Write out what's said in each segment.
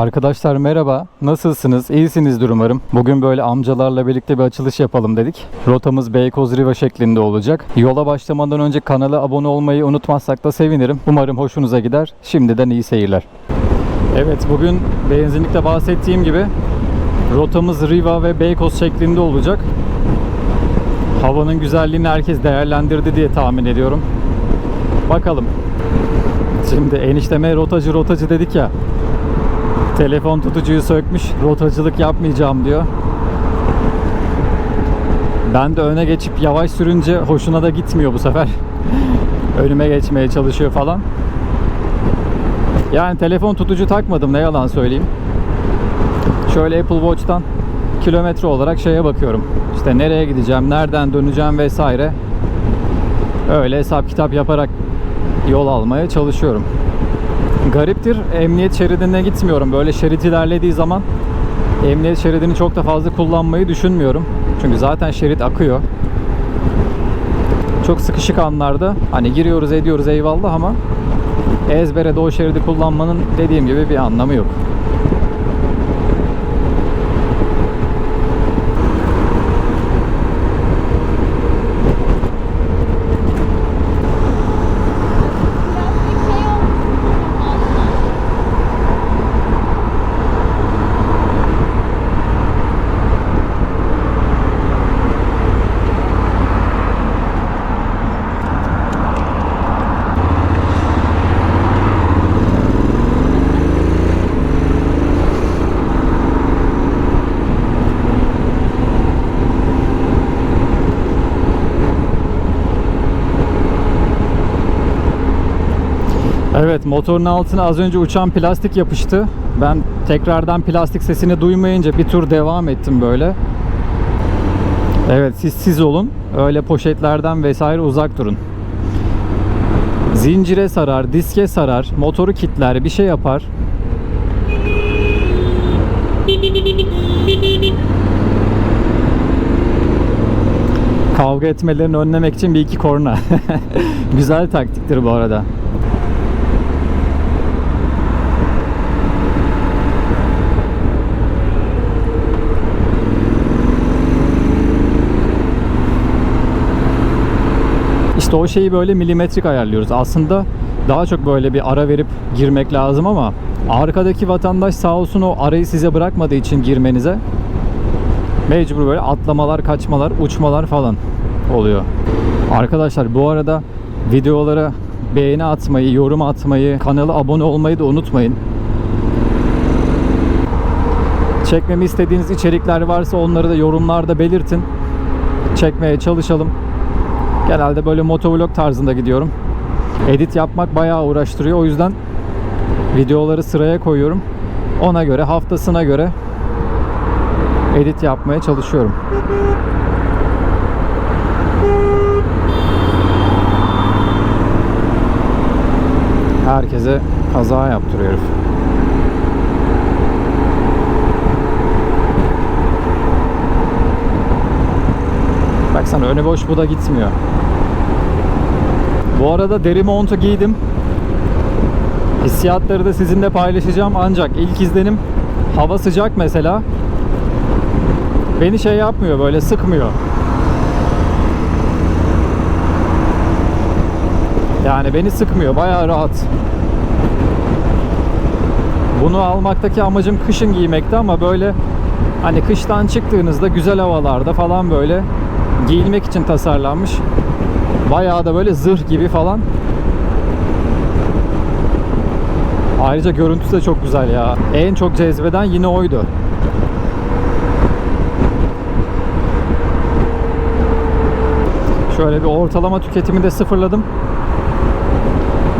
Arkadaşlar merhaba. Nasılsınız? İyisinizdir umarım. Bugün böyle amcalarla birlikte bir açılış yapalım dedik. Rotamız Beykoz Riva şeklinde olacak. Yola başlamadan önce kanala abone olmayı unutmazsak da sevinirim. Umarım hoşunuza gider. Şimdiden iyi seyirler. Evet bugün benzinlikte bahsettiğim gibi rotamız Riva ve Beykoz şeklinde olacak. Havanın güzelliğini herkes değerlendirdi diye tahmin ediyorum. Bakalım. Şimdi enişteme rotacı rotacı dedik ya. Telefon tutucuyu sökmüş. Rotacılık yapmayacağım diyor. Ben de öne geçip yavaş sürünce hoşuna da gitmiyor bu sefer. Önüme geçmeye çalışıyor falan. Yani telefon tutucu takmadım ne yalan söyleyeyim. Şöyle Apple Watch'tan kilometre olarak şeye bakıyorum. İşte nereye gideceğim, nereden döneceğim vesaire. Öyle hesap kitap yaparak yol almaya çalışıyorum. Gariptir. Emniyet şeridine gitmiyorum. Böyle şerit ilerlediği zaman emniyet şeridini çok da fazla kullanmayı düşünmüyorum. Çünkü zaten şerit akıyor. Çok sıkışık anlarda hani giriyoruz ediyoruz eyvallah ama ezbere o şeridi kullanmanın dediğim gibi bir anlamı yok. Evet motorun altına az önce uçan plastik yapıştı. Ben tekrardan plastik sesini duymayınca bir tur devam ettim böyle. Evet siz siz olun. Öyle poşetlerden vesaire uzak durun. Zincire sarar, diske sarar, motoru kitler, bir şey yapar. Kavga etmelerini önlemek için bir iki korna. Güzel taktiktir bu arada. İşte o şeyi böyle milimetrik ayarlıyoruz. Aslında daha çok böyle bir ara verip girmek lazım ama arkadaki vatandaş sağ olsun o arayı size bırakmadığı için girmenize mecbur böyle atlamalar, kaçmalar, uçmalar falan oluyor. Arkadaşlar bu arada videolara beğeni atmayı, yorum atmayı, kanala abone olmayı da unutmayın. Çekmemi istediğiniz içerikler varsa onları da yorumlarda belirtin. Çekmeye çalışalım. Genelde böyle motovlog tarzında gidiyorum. Edit yapmak bayağı uğraştırıyor. O yüzden videoları sıraya koyuyorum. Ona göre haftasına göre edit yapmaya çalışıyorum. Herkese kaza yaptırıyor herif. Baksana önü boş bu da gitmiyor. Bu arada deri montu giydim. Hissiyatları da sizinle paylaşacağım ancak ilk izlenim hava sıcak mesela. Beni şey yapmıyor böyle sıkmıyor. Yani beni sıkmıyor bayağı rahat. Bunu almaktaki amacım kışın giymekti ama böyle hani kıştan çıktığınızda güzel havalarda falan böyle giyilmek için tasarlanmış. Bayağı da böyle zırh gibi falan. Ayrıca görüntüsü de çok güzel ya. En çok cezbeden yine oydu. Şöyle bir ortalama tüketimi de sıfırladım.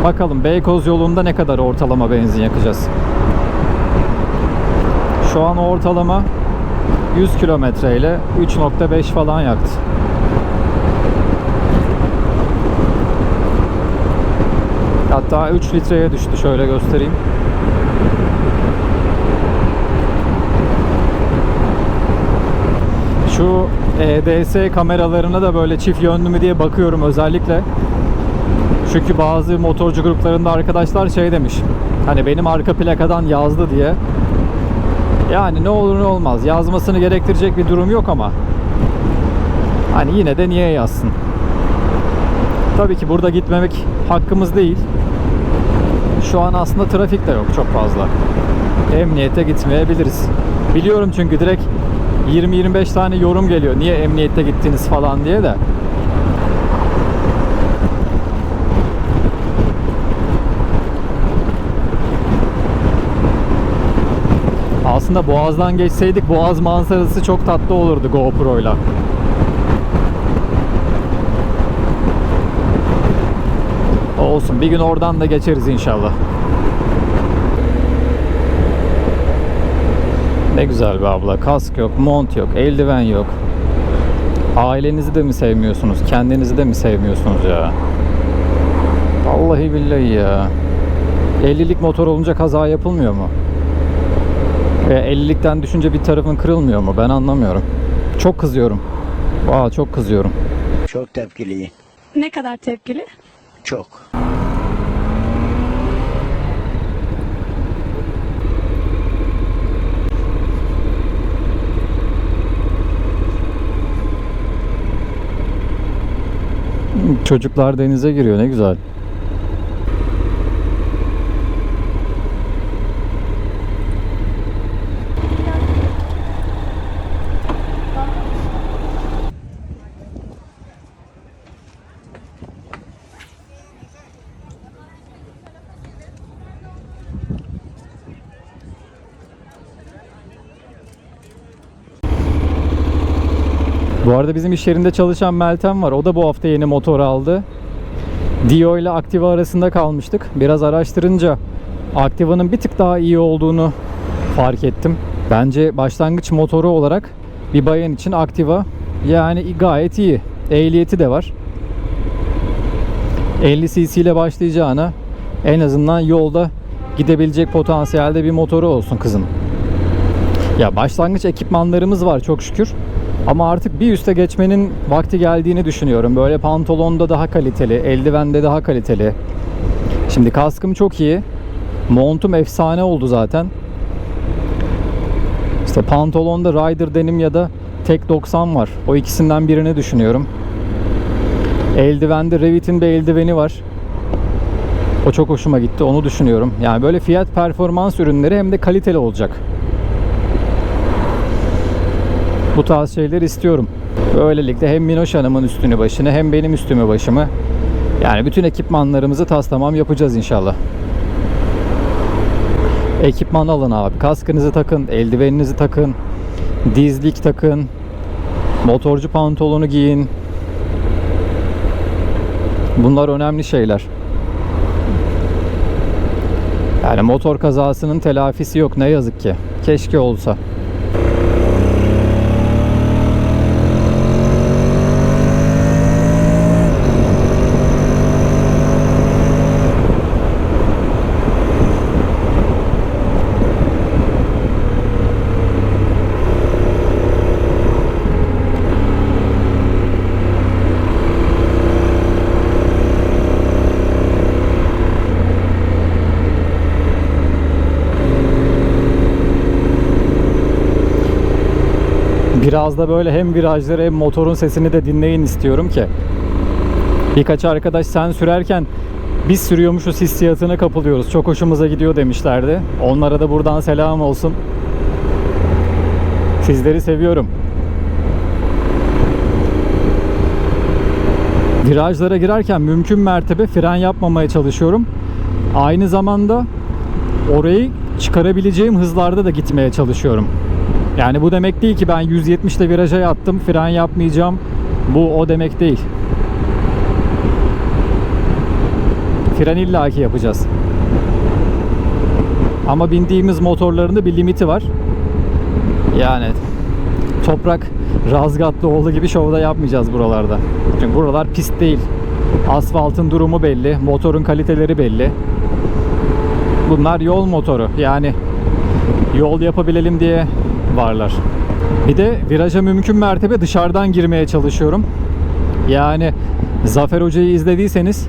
Bakalım Beykoz yolunda ne kadar ortalama benzin yakacağız. Şu an ortalama 100 kilometre ile 3.5 falan yaktı. Hatta 3 litreye düştü şöyle göstereyim. Şu EDS kameralarına da böyle çift yönlü mü diye bakıyorum özellikle. Çünkü bazı motorcu gruplarında arkadaşlar şey demiş. Hani benim arka plakadan yazdı diye. Yani ne olur ne olmaz. Yazmasını gerektirecek bir durum yok ama hani yine de niye yazsın? Tabii ki burada gitmemek hakkımız değil. Şu an aslında trafik de yok çok fazla. Emniyete gitmeyebiliriz. Biliyorum çünkü direkt 20-25 tane yorum geliyor. Niye emniyette gittiniz falan diye de. Aslında Boğaz'dan geçseydik Boğaz manzarası çok tatlı olurdu GoPro'yla. Olsun bir gün oradan da geçeriz inşallah. Ne güzel be abla. Kask yok, mont yok, eldiven yok. Ailenizi de mi sevmiyorsunuz? Kendinizi de mi sevmiyorsunuz ya? Vallahi billahi ya. 50'lik motor olunca kaza yapılmıyor mu? Ve 50'likten düşünce bir tarafın kırılmıyor mu? Ben anlamıyorum. Çok kızıyorum. Valla çok kızıyorum. Çok tepkiliyim. Ne kadar tepkili? Çok. Çocuklar denize giriyor ne güzel. Bu arada bizim iş yerinde çalışan Meltem var. O da bu hafta yeni motor aldı. Dio ile Activa arasında kalmıştık. Biraz araştırınca Activa'nın bir tık daha iyi olduğunu fark ettim. Bence başlangıç motoru olarak bir bayan için Activa yani gayet iyi. Ehliyeti de var. 50 cc ile başlayacağına en azından yolda gidebilecek potansiyelde bir motoru olsun kızın. Ya başlangıç ekipmanlarımız var çok şükür. Ama artık bir üste geçmenin vakti geldiğini düşünüyorum. Böyle pantolonda daha kaliteli, eldivende daha kaliteli. Şimdi kaskım çok iyi. Montum efsane oldu zaten. İşte pantolonda Rider denim ya da Tek 90 var. O ikisinden birini düşünüyorum. Eldivende Revit'in bir eldiveni var. O çok hoşuma gitti. Onu düşünüyorum. Yani böyle fiyat performans ürünleri hem de kaliteli olacak. Bu tarz şeyler istiyorum. Böylelikle hem Minoş Hanım'ın üstünü başını hem benim üstümü başımı yani bütün ekipmanlarımızı tas tamam yapacağız inşallah. Ekipman alın abi. Kaskınızı takın, eldiveninizi takın, dizlik takın, motorcu pantolonu giyin. Bunlar önemli şeyler. Yani motor kazasının telafisi yok ne yazık ki. Keşke olsa. Biraz da böyle hem virajları hem motorun sesini de dinleyin istiyorum ki. Birkaç arkadaş sen sürerken biz sürüyormuşuz hissiyatına kapılıyoruz. Çok hoşumuza gidiyor demişlerdi. Onlara da buradan selam olsun. Sizleri seviyorum. Virajlara girerken mümkün mertebe fren yapmamaya çalışıyorum. Aynı zamanda orayı çıkarabileceğim hızlarda da gitmeye çalışıyorum. Yani bu demek değil ki ben 170 ile viraja yattım, fren yapmayacağım. Bu o demek değil. Fren illaki yapacağız. Ama bindiğimiz motorların da bir limiti var. Yani toprak Razgatlı olduğu gibi şovda yapmayacağız buralarda. Çünkü buralar pist değil. Asfaltın durumu belli, motorun kaliteleri belli. Bunlar yol motoru. Yani yol yapabilelim diye varlar. Bir de viraja mümkün mertebe dışarıdan girmeye çalışıyorum. Yani Zafer Hoca'yı izlediyseniz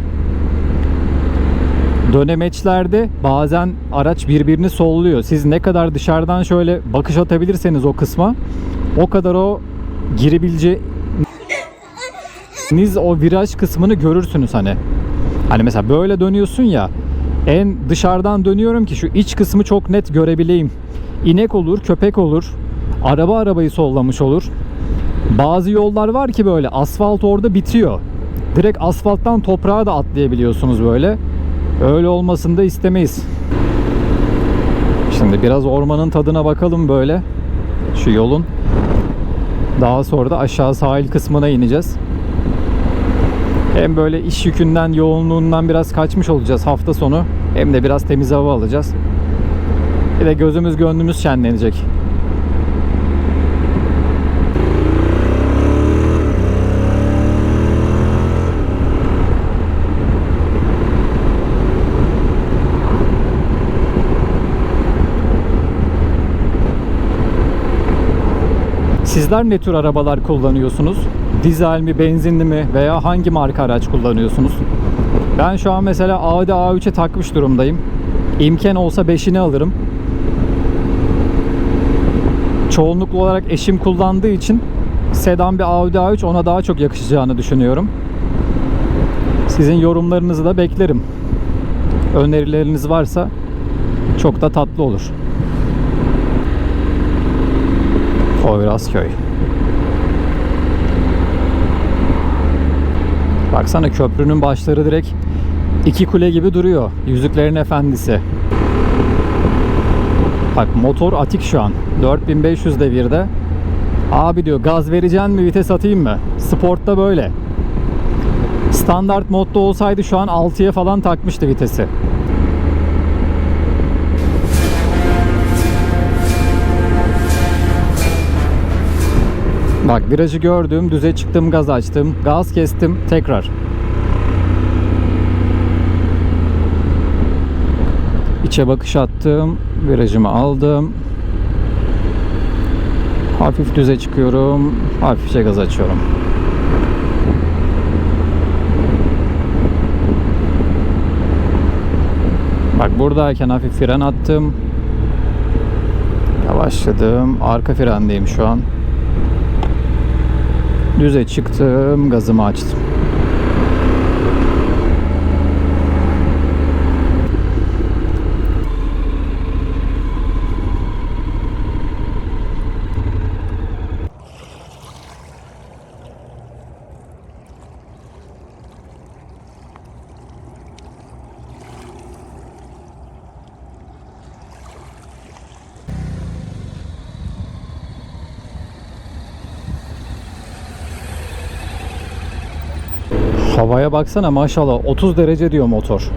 dönemeçlerde bazen araç birbirini solluyor. Siz ne kadar dışarıdan şöyle bakış atabilirseniz o kısma o kadar o girebileceğiniz o viraj kısmını görürsünüz hani. Hani mesela böyle dönüyorsun ya en dışarıdan dönüyorum ki şu iç kısmı çok net görebileyim. İnek olur, köpek olur. Araba arabayı sollamış olur. Bazı yollar var ki böyle asfalt orada bitiyor. Direkt asfalttan toprağa da atlayabiliyorsunuz böyle. Öyle olmasını da istemeyiz. Şimdi biraz ormanın tadına bakalım böyle. Şu yolun. Daha sonra da aşağı sahil kısmına ineceğiz. Hem böyle iş yükünden, yoğunluğundan biraz kaçmış olacağız hafta sonu. Hem de biraz temiz hava alacağız. Bir gözümüz gönlümüz şenlenecek. Sizler ne tür arabalar kullanıyorsunuz? Dizel mi, benzinli mi veya hangi marka araç kullanıyorsunuz? Ben şu an mesela Audi A3'e takmış durumdayım. İmkan olsa 5'ini alırım. Çoğunluklu olarak eşim kullandığı için sedan bir Audi A3 ona daha çok yakışacağını düşünüyorum. Sizin yorumlarınızı da beklerim. Önerileriniz varsa çok da tatlı olur. Poyrazköy. Baksana köprünün başları direkt iki kule gibi duruyor. Yüzüklerin Efendisi. Bak motor atik şu an. 4500 devirde. Abi diyor gaz vereceksin mi vites atayım mı? Sportta böyle. Standart modda olsaydı şu an 6'ya falan takmıştı vitesi. Bak virajı gördüm, düze çıktım, gaz açtım, gaz kestim, tekrar. İçe bakış attım, virajımı aldım. Hafif düze çıkıyorum, hafifçe gaz açıyorum. Bak buradayken hafif fren attım. Yavaşladım. Arka frendeyim şu an. Düze çıktım, gazımı açtım. Havaya baksana maşallah 30 derece diyor motor.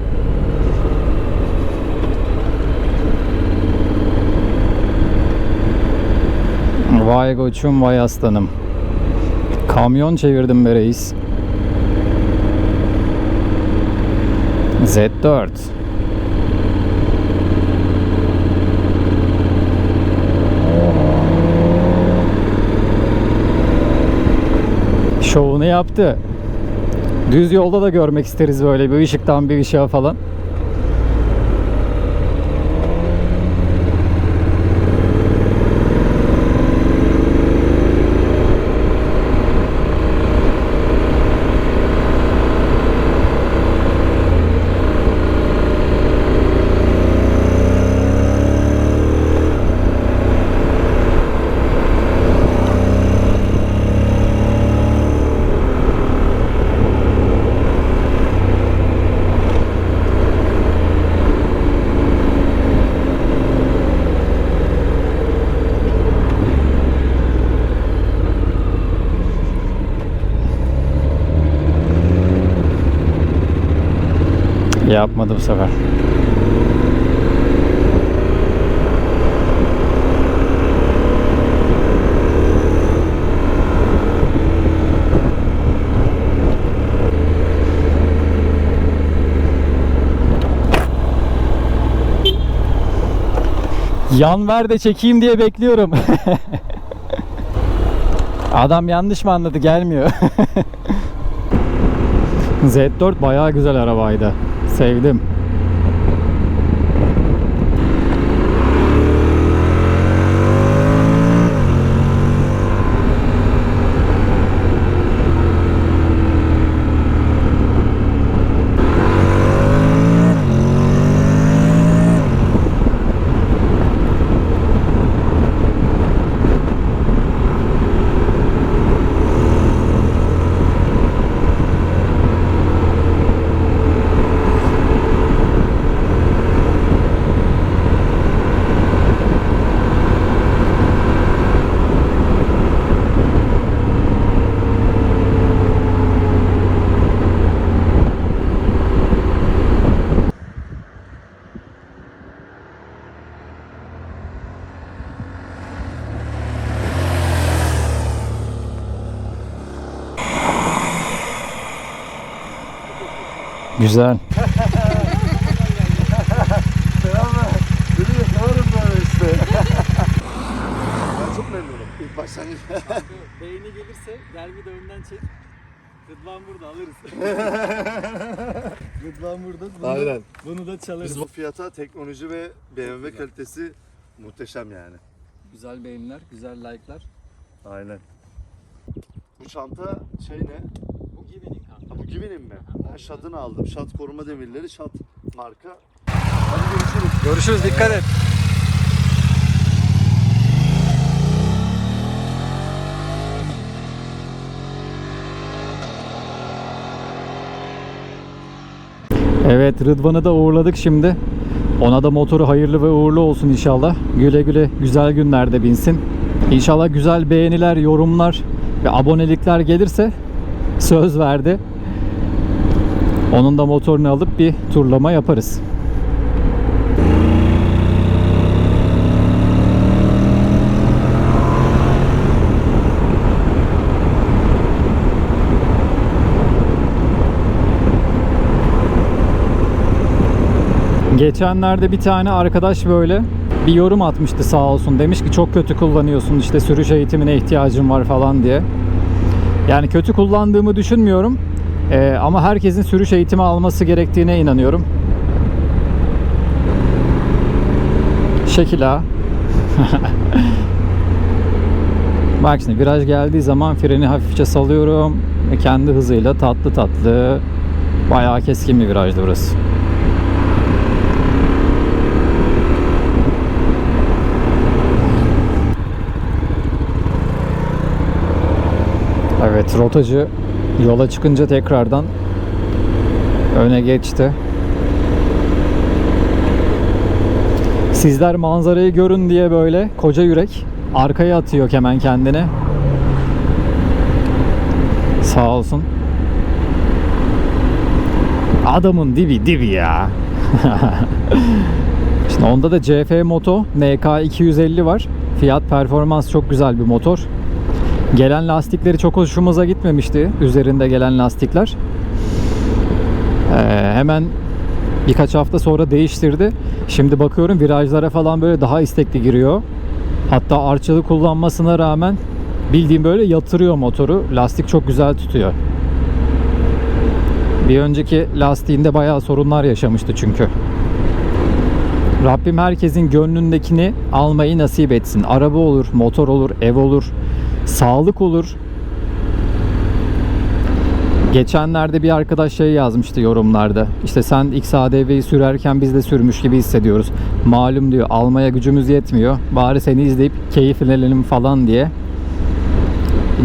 Vay koçum vay aslanım. Kamyon çevirdim be reis. Z4. Şovunu yaptı. Düz yolda da görmek isteriz böyle bir ışıktan bir ışığa falan. Yapmadı bu sefer. Yan ver de çekeyim diye bekliyorum. Adam yanlış mı anladı gelmiyor. Z4 bayağı güzel arabaydı. Sevdim. İlk başlangıç. Beğeni gelirse gel bir de önden çek. Rıdvan burada alırız. Rıdvan burada. Bunu, Aynen. bunu da çalarız. Biz bu fiyata teknoloji ve BMW kalitesi muhteşem yani. Güzel beğeniler, güzel like'lar. Aynen. Bu çanta şey ne? Givi'nin mi? Ben Shad'ını aldım. Shad koruma demirleri Shad marka. Hadi görüşürüz. Görüşürüz, dikkat et. Evet Rıdvan'ı da uğurladık şimdi. Ona da motoru hayırlı ve uğurlu olsun inşallah. Güle güle güzel günlerde binsin. İnşallah güzel beğeniler, yorumlar ve abonelikler gelirse söz verdi. Onun da motorunu alıp bir turlama yaparız. Geçenlerde bir tane arkadaş böyle bir yorum atmıştı sağ olsun. Demiş ki çok kötü kullanıyorsun işte sürüş eğitimine ihtiyacın var falan diye. Yani kötü kullandığımı düşünmüyorum. Ee, ama herkesin sürüş eğitimi alması gerektiğine inanıyorum. Şekil ha. Bak şimdi viraj geldiği zaman freni hafifçe salıyorum. Ve kendi hızıyla tatlı tatlı bayağı keskin bir virajdı burası. Evet rotacı yola çıkınca tekrardan öne geçti. Sizler manzarayı görün diye böyle koca yürek arkaya atıyor hemen kendini. Sağ olsun. Adamın dibi dibi ya. Şimdi onda da CF Moto NK 250 var. Fiyat performans çok güzel bir motor. Gelen lastikleri çok hoşumuza gitmemişti. Üzerinde gelen lastikler. Ee, hemen birkaç hafta sonra değiştirdi. Şimdi bakıyorum virajlara falan böyle daha istekli giriyor. Hatta arçalı kullanmasına rağmen bildiğim böyle yatırıyor motoru. Lastik çok güzel tutuyor. Bir önceki lastiğinde bayağı sorunlar yaşamıştı çünkü. Rabbim herkesin gönlündekini almayı nasip etsin. Araba olur, motor olur, ev olur, sağlık olur. Geçenlerde bir arkadaş şey yazmıştı yorumlarda. İşte sen XADV'yi sürerken biz de sürmüş gibi hissediyoruz. Malum diyor almaya gücümüz yetmiyor. Bari seni izleyip keyiflenelim falan diye.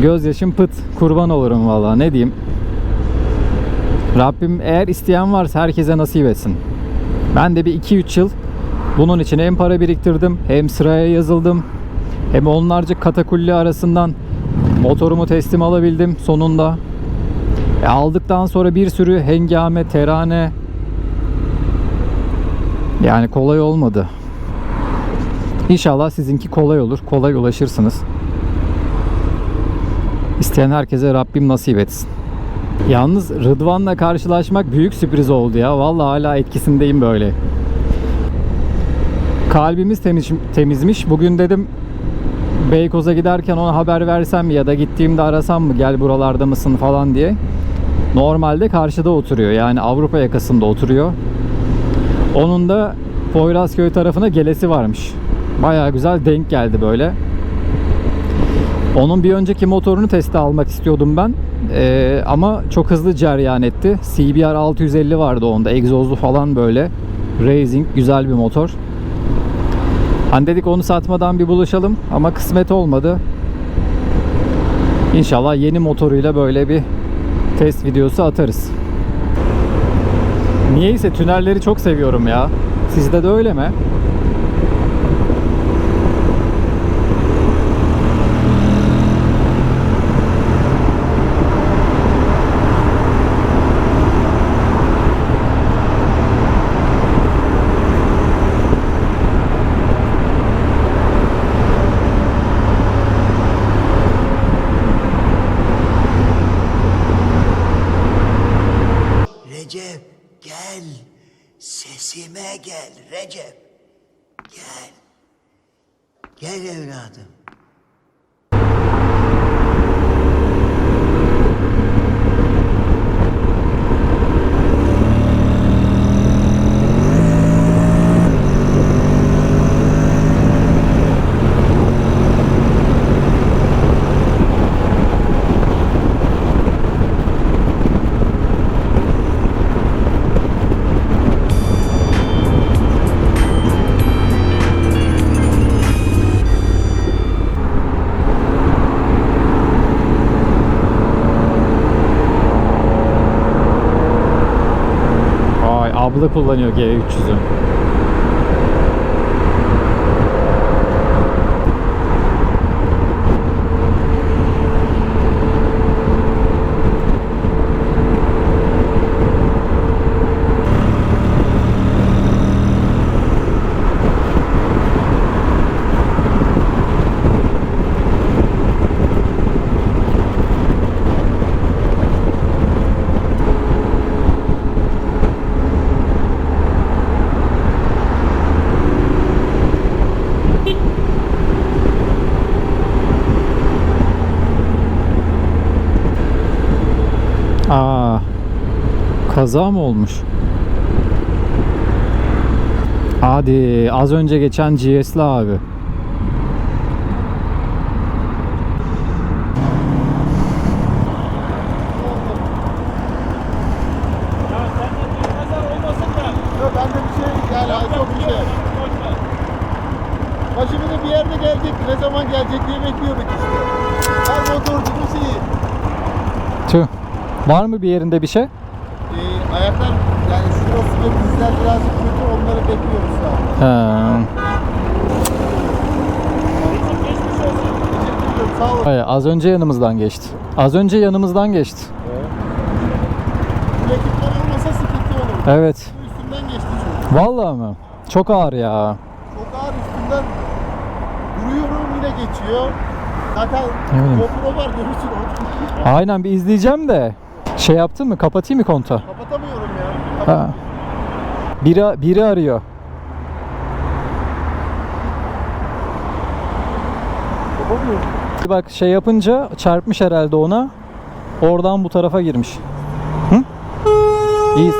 Gözyaşım pıt. Kurban olurum valla ne diyeyim. Rabbim eğer isteyen varsa herkese nasip etsin. Ben de bir 2-3 yıl bunun için hem para biriktirdim hem sıraya yazıldım. Hem onlarca katakulli arasından motorumu teslim alabildim sonunda. E aldıktan sonra bir sürü hengame, terane yani kolay olmadı. İnşallah sizinki kolay olur. Kolay ulaşırsınız. İsteyen herkese Rabbim nasip etsin. Yalnız Rıdvan'la karşılaşmak büyük sürpriz oldu ya. Vallahi hala etkisindeyim böyle. Kalbimiz temiz, temizmiş. Bugün dedim Beykoz'a giderken ona haber versem ya da gittiğimde arasam mı gel buralarda mısın falan diye. Normalde karşıda oturuyor. Yani Avrupa yakasında oturuyor. Onun da Poyrazköy tarafına gelesi varmış. Baya güzel denk geldi böyle. Onun bir önceki motorunu teste almak istiyordum ben. Ee, ama çok hızlı ceryan etti. CBR 650 vardı onda. Egzozlu falan böyle. Racing güzel bir motor. Hani dedik onu satmadan bir buluşalım ama kısmet olmadı. İnşallah yeni motoruyla böyle bir test videosu atarız. Niyeyse tünelleri çok seviyorum ya. Sizde de öyle mi? Abla kullanıyor G300'ü. Kaza mı olmuş? Hadi az önce geçen GS'li abi. Başımıza bir yerde gelecek, ne zaman gelecek diye bekliyorduk işte. Her motorcunun şeyi. Tüh. Var mı bir yerinde bir şey? Ee, ayaklar yani şurası ve dizler birazcık kötü onları bekliyoruz. He. Olsun. Teşekkür ediyorum. Sağ olun. Hayır, az önce yanımızdan geçti. Az önce yanımızdan geçti. Bu ekipler olmasa sıkıntı olur. Evet. Üstünden geçti çocuk. Vallahi mi? Çok ağır ya. Çok ağır üstünden duruyorum yine geçiyor. Zaten bileyim. GoPro var görürsün onu. Aynen bir izleyeceğim de. Şey yaptın mı? Kapatayım mı konta? Kapatamıyorum ya. Ha. Biri, biri arıyor. Bak şey yapınca çarpmış herhalde ona. Oradan bu tarafa girmiş. Hı? İyiyiz.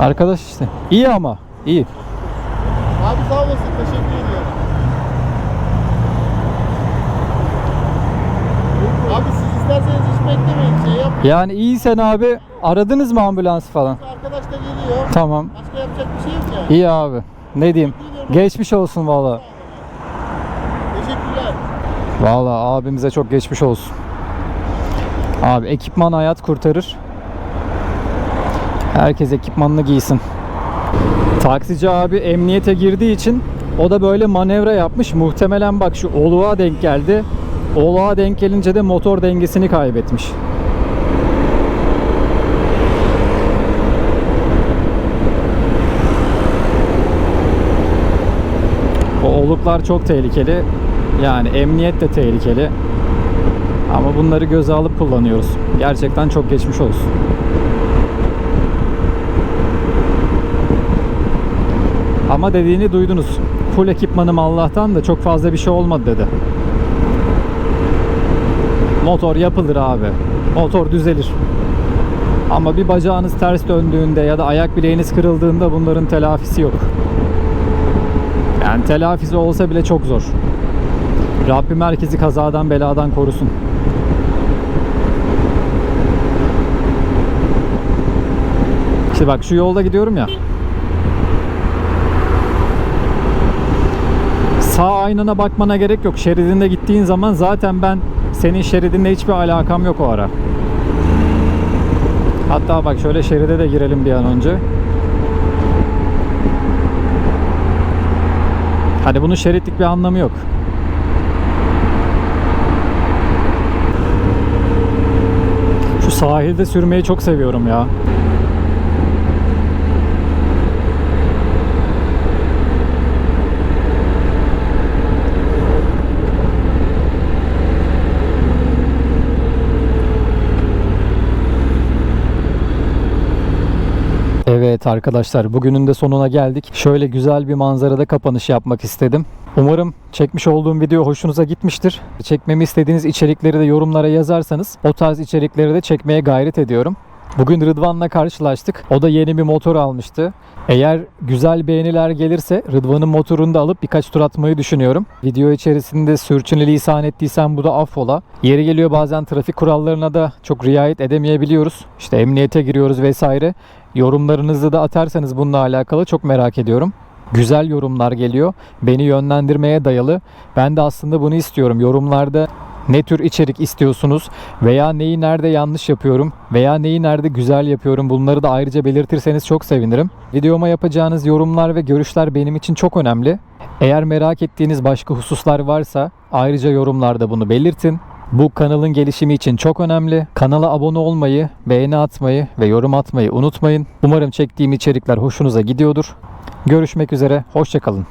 Arkadaş işte. İyi ama. iyi. Abi sağ olasın. Teşekkür ediyorum. Abi siz isterseniz hiç beklemeyin. Şey yap. Yani iyiysen abi aradınız mı ambulans falan? Arkadaş da geliyor. Tamam. Başka yapacak bir şey yok yani. İyi abi. Ne diyeyim? Geçmiş olsun valla. Teşekkürler. Valla abimize çok geçmiş olsun. Abi ekipman hayat kurtarır. Herkes ekipmanını giysin. Taksici abi emniyete girdiği için o da böyle manevra yapmış. Muhtemelen bak şu oluğa denk geldi. Oluğa denk gelince de motor dengesini kaybetmiş. O oluklar çok tehlikeli. Yani emniyet de tehlikeli. Ama bunları göze alıp kullanıyoruz. Gerçekten çok geçmiş olsun. Ama dediğini duydunuz. Full ekipmanım Allah'tan da çok fazla bir şey olmadı dedi. Motor yapılır abi. Motor düzelir. Ama bir bacağınız ters döndüğünde ya da ayak bileğiniz kırıldığında bunların telafisi yok. Yani telafisi olsa bile çok zor. Rabbim herkesi kazadan beladan korusun. İşte bak şu yolda gidiyorum ya. Sağ aynana bakmana gerek yok. Şeridinde gittiğin zaman zaten ben senin şeridinle hiçbir alakam yok o ara. Hatta bak şöyle şeride de girelim bir an önce. Hani bunun şeritlik bir anlamı yok. Şu sahilde sürmeyi çok seviyorum ya. Evet arkadaşlar bugünün de sonuna geldik. Şöyle güzel bir manzarada kapanış yapmak istedim. Umarım çekmiş olduğum video hoşunuza gitmiştir. Çekmemi istediğiniz içerikleri de yorumlara yazarsanız o tarz içerikleri de çekmeye gayret ediyorum. Bugün Rıdvan'la karşılaştık. O da yeni bir motor almıştı. Eğer güzel beğeniler gelirse Rıdvan'ın motorunu da alıp birkaç tur atmayı düşünüyorum. Video içerisinde sürçünelisan ettiysem bu da affola. Yeri geliyor bazen trafik kurallarına da çok riayet edemeyebiliyoruz. İşte emniyete giriyoruz vesaire. Yorumlarınızı da atarsanız bununla alakalı çok merak ediyorum. Güzel yorumlar geliyor. Beni yönlendirmeye dayalı. Ben de aslında bunu istiyorum. Yorumlarda ne tür içerik istiyorsunuz veya neyi nerede yanlış yapıyorum veya neyi nerede güzel yapıyorum bunları da ayrıca belirtirseniz çok sevinirim. Videoma yapacağınız yorumlar ve görüşler benim için çok önemli. Eğer merak ettiğiniz başka hususlar varsa ayrıca yorumlarda bunu belirtin. Bu kanalın gelişimi için çok önemli. Kanala abone olmayı, beğeni atmayı ve yorum atmayı unutmayın. Umarım çektiğim içerikler hoşunuza gidiyordur. Görüşmek üzere, hoşçakalın.